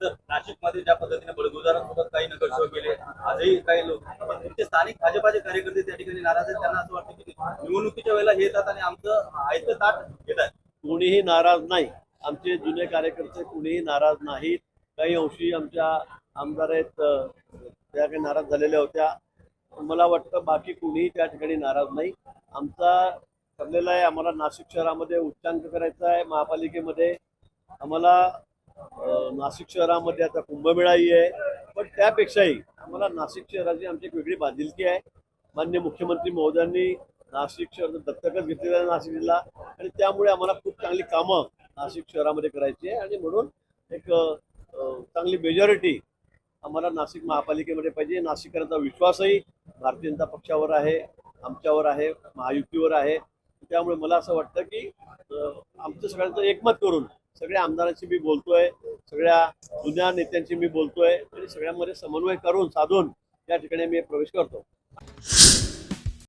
तर नाशिकमध्ये ज्या पद्धतीने बळगुजारांसोबत काही नगरसेवक गेले आजही काही लोक पण तुमचे स्थानिक भाजपाचे कार्यकर्ते त्या ठिकाणी नाराज आहेत त्यांना असं वाटतं की निवडणुकीच्या वेळेला हे येतात आणि आमचं आयतं ताट घेतात कोणीही नाराज नाही. आमचे जुने कार्यकर्ते कुणीही नाराज नाहीत. काही अंशी आमच्या आमदार आहेत त्या काही नाराज झालेल्या होत्या. मला वाटतं बाकी कुणीही त्या ठिकाणी नाराज नाही. आमचा ठरलेला आहे आम्हाला नाशिक शहरामध्ये उच्चांक करायचा आहे महापालिकेमध्ये. आम्हाला नाशिक शहरामध्ये आता कुंभमेळाही आहे. पण त्यापेक्षाही आम्हाला नाशिक शहराची आमची एक वेगळी बांधिलकी आहे. मान्य मुख्यमंत्री महोदयांनी नाशिक शहर दत्तकच घेतलेलं आहे नाशिक जिल्हा. आणि त्यामुळे आम्हाला खूप चांगली कामं नाशिक शहरामध्ये करायची आहे. आणि म्हणून एक चांगली मेजॉरिटी आम्हाला नाशिक महापालिकेमध्ये पाहिजे. नाशिककरांचा विश्वासही भारतीय जनता पक्षावर आहे आमच्यावर आहे महायुतीवर आहे. त्यामुळे मला असं वाटतं की आमचं सगळ्यांचं एकमत करून सगळ्या आमदारांशी मी बोलतोय. सगळ्या जुन्या नेत्यांशी मी बोलतोय आणि सगळ्यांमध्ये समन्वय करून साधून या ठिकाणी मी प्रवेश करतो.